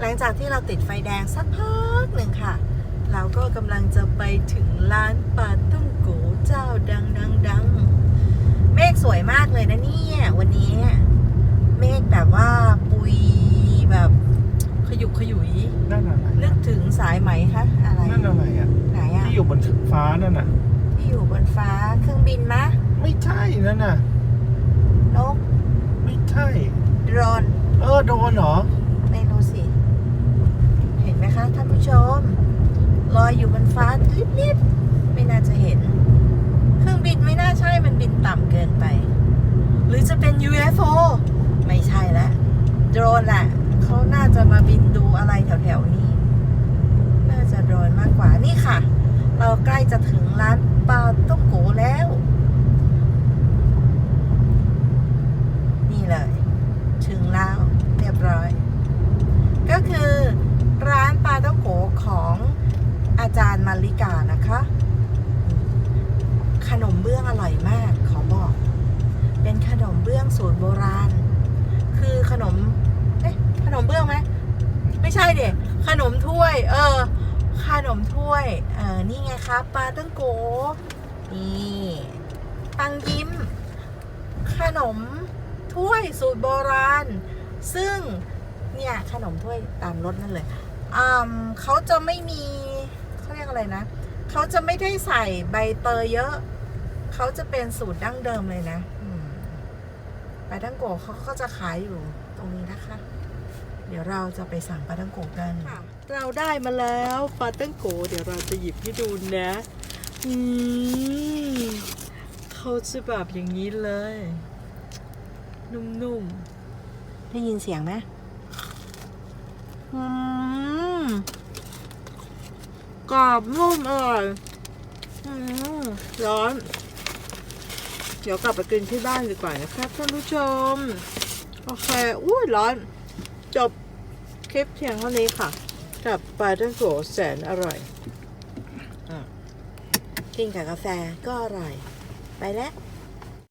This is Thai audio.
หลังจากที่เราติดไฟแดงสักพักหนึ่งค่ะ เราก็กำลังจะไปถึงร้านปาตุ้งโกเจ้าดังดังดังเมฆสวยมากเลยนะเนี่ยวันนี้ เมฆแบบว่าปุยแบบขยุกขยุยนั่นอะไรนึกถึงสายไหมคะอะไรนั่นอะไรอะไหนอะที่อยู่บนฟ้านั่นน่ะที่อยู่บนฟ้าเครื่องบินมะ ไม่ใช่นั่นน่ะ นก ไม่ใช่ โดรน เออโดนเหรอ ไม่รู้สิ เห็นไหมคะท่านผู้ชม ลอยอยู่บนฟ้าลิบๆไม่น่าจะเห็น เครื่องบินไม่น่าใช่มันบินต่ำเกินไป หรือจะเป็น UFO ไม่ใช่ละโดรนแหละเขาน่าจะมาบินดูอะไรแถวๆนี้ น่าจะโดรนมากกว่านี่ค่ะ เราใกล้จะถึงร้านปาต้องโกแล้ว นี่เลย ถึงแล้วเรียบร้อย ก็คือร้านปลาต้องโกของอาจารย์มาริกานะคะ ข นมเบื้องอร่อยมากขอบอก เป็นขนมเบื้องสูตรโบราณ คือขนม เอ๊ะขนมเบื้องไหมไม่ใช่เด็กขนมถ้วย เออ ขนมถ้วย เออนี่ไงคะปลาตั้งโก นี่ปังยิ้ม ขนมถ้วยสูตรโบราณ ซึ่งเนี่ยขนมถ้วยตามรสนั่นเลยอืมเขาจะไม่มีเขาเรียกอะไรนะ เขาจะไม่ได้ใส่ใบเตยเยอะ เขาจะเป็นสูตรดั้งเดิมเลยนะอืมปลาดังโกะเขาก็จะขายอยู่ตรงนี้นะคะ เดี๋ยวเราจะไปสั่งปลาดังโกะกันเราได้มาแล้วปลาดังโกะเดี๋ยวเราจะหยิบให้ดูนะอืมเขาจะแบบอย่างนี้เลย นุ่มๆ ได้ยินเสียงไหมอืมกรอบนุ่มอร่อยอืมร้อน เดี๋ยวกลับไปกินที่บ้านดีกว่านะครับท่านผู้ชม โอเค อุ้ยร้อน จบคลิปเพียงเท่านี้ค่ะ กับปลาท่องโกแสนอร่อยอกินกับกาแฟก็อร่อย ไปแล้ว